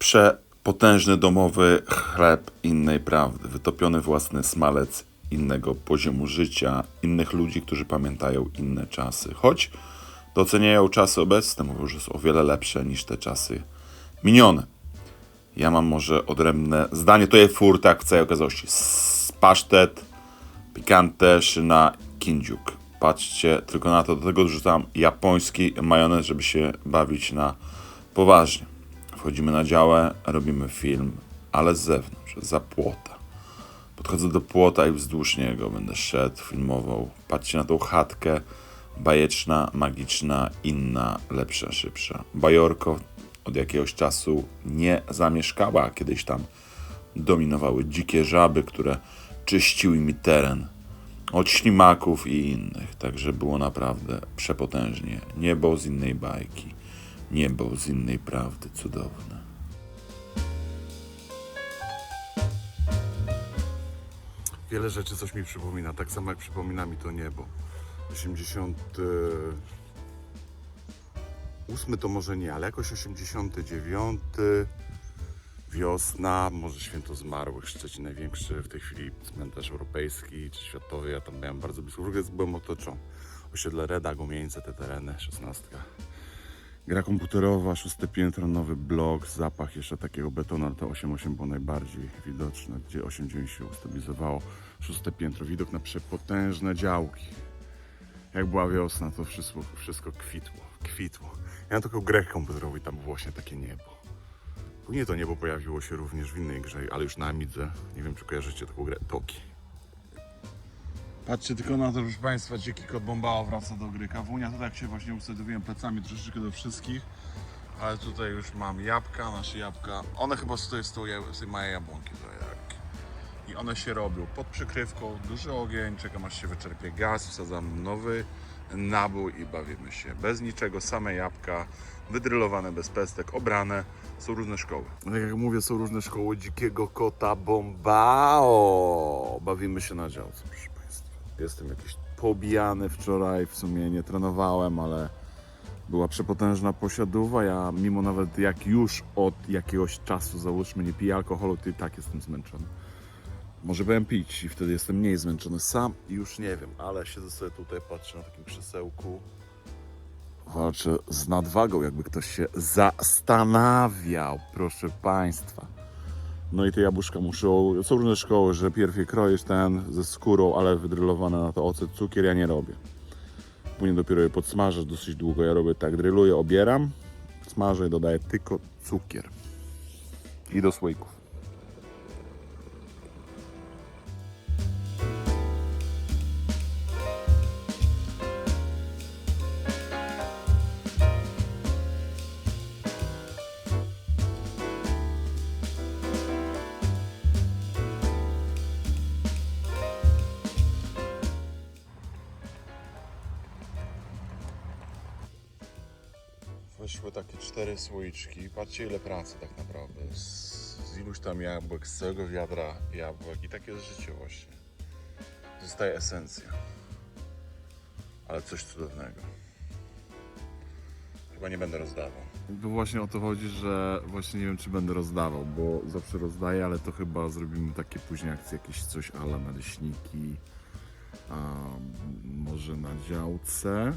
Przepotężny domowy chleb innej prawdy, wytopiony własny smalec innego poziomu życia, innych ludzi, którzy pamiętają inne czasy. Choć doceniają czasy obecne, mówią, że są o wiele lepsze niż te czasy minione. Ja mam może odrębne zdanie. To jest furtak w całej okazałości. Pasztet, pikante, szyna, kindziuk. Patrzcie tylko na to. Do tego dorzucam japoński majonez, żeby się bawić na poważnie. Wchodzimy na działę, robimy film, ale z zewnątrz, za płota. Podchodzę do płota i wzdłuż niego będę szedł, filmował. Patrzcie na tą chatkę. Bajeczna, magiczna, inna, lepsza, szybsza. Bajorko od jakiegoś czasu nie zamieszkała. Kiedyś tam dominowały dzikie żaby, które czyściły mi teren od ślimaków i innych. Także było naprawdę przepotężnie. Niebo z innej bajki, niebo z innej prawdy, cudowne. Wiele rzeczy coś mi przypomina, tak samo jak przypomina mi to niebo. 88 to może nie, ale jakoś 89 wiosna, może święto zmarłych, Szczecin największy w tej chwili cmentarz europejski czy światowy, ja tam miałem bardzo blisko, w ogóle byłem otoczony. Osiedle Reda, Gumieńce, te tereny, 16. Gra komputerowa, szóste piętro, nowy blok, zapach jeszcze takiego betonu, ale to 8.8 było najbardziej widoczne, gdzie 8.9 się ustabilizowało. Szóste piętro, widok na przepotężne działki. Jak była wiosna, to wszystko, wszystko kwitło, kwitło. Ja mam taką grę komputerową i tam było właśnie takie niebo. Później to niebo pojawiło się również w innej grze, ale już na Amidze. Nie wiem, czy kojarzycie taką grę Toki. Patrzcie tylko na to, proszę Państwa, dziki kot Bombao wraca do gry. Kawunia, to tak się właśnie ustawiłem plecami troszeczkę do wszystkich. Ale tutaj już mam jabłka, nasze jabłka. One chyba stoją z tej małej jabłonki. I one się robią pod przykrywką, duży ogień, czekam aż się wyczerpie gaz, wsadzam nowy nabój i bawimy się. Bez niczego, same jabłka, wydrylowane bez pestek, obrane. Są różne szkoły. Tak jak mówię, są różne szkoły dzikiego kota Bombao. Bawimy się na działce, proszę. Jestem jakiś pobijany wczoraj, w sumie nie trenowałem, ale była przepotężna posiadówa. Ja mimo nawet jak już od jakiegoś czasu załóżmy nie piję alkoholu, to i tak jestem zmęczony. Może byłem pić i wtedy jestem mniej zmęczony sam, już nie wiem, ale siedzę sobie tutaj, patrzę na takim krzesełku. Walczę z nadwagą, jakby ktoś się zastanawiał, proszę Państwa. No i te jabłuszka muszą, są różne szkoły, że pierw je kroisz ten ze skórą, ale wydrylowane na to ocet, cukier ja nie robię. Później dopiero je podsmażę dosyć długo, ja robię tak, dryluję, obieram, smażę i dodaję tylko cukier. I do słoików. Weszły takie cztery słoiczki. Patrzcie ile pracy tak naprawdę. Z, z iluś tam jabłek, z całego wiadra jabłek. I takie jest życie właśnie. Zostaje esencja. Ale coś cudownego. Chyba nie będę rozdawał. Bo właśnie o to chodzi, że właśnie nie wiem czy będę rozdawał, bo zawsze rozdaję, ale to chyba zrobimy takie później akcje, jakieś coś ala naleśniki, a może na działce.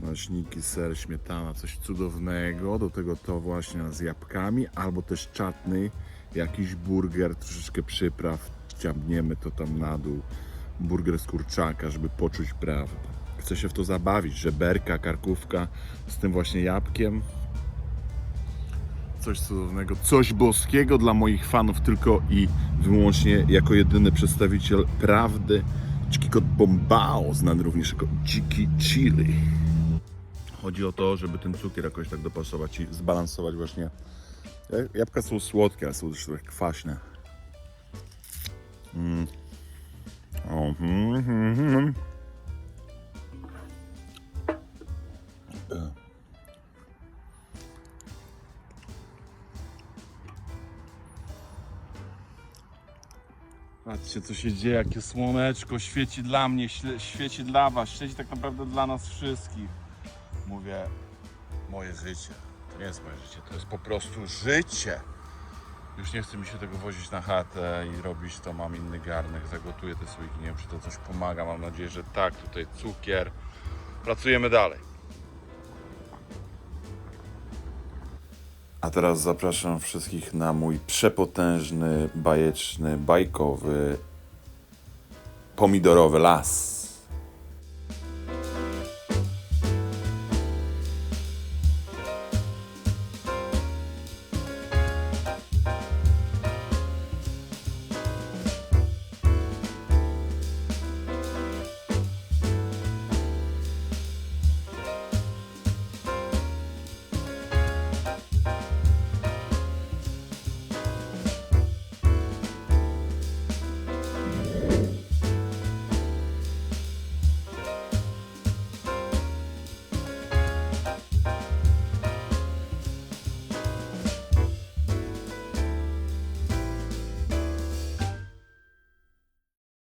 Naleśniki, ser, śmietana, coś cudownego. Do tego to właśnie z jabłkami, albo też czatny, jakiś burger, troszeczkę przypraw. Ciągniemy to tam na dół. Burger z kurczaka, żeby poczuć prawdę. Chcę się w to zabawić. Żeberka, karkówka z tym właśnie jabłkiem. Coś cudownego, coś boskiego dla moich fanów, tylko i wyłącznie jako jedyny przedstawiciel prawdy. Dziki kot Bombao, znany również jako dziki chili. Chodzi o to, żeby ten cukier jakoś tak dopasować i zbalansować właśnie. Ja- Jabłka są słodkie, ale są też trochę kwaśne. Mm. O, mhm, mhm, mhm. E. Patrzcie co się dzieje, jakie słoneczko świeci dla mnie, świeci dla was, świeci tak naprawdę dla nas wszystkich. Mówię, moje życie to nie jest moje życie, to jest po prostu życie. Już nie chce mi się tego wozić na chatę i robić to, mam inny garnek, zagotuję te słoiki, nie wiem czy to coś pomaga, mam nadzieję, że tak, tutaj cukier. Pracujemy dalej. A teraz zapraszam wszystkich na mój przepotężny, bajeczny, bajkowy, pomidorowy las.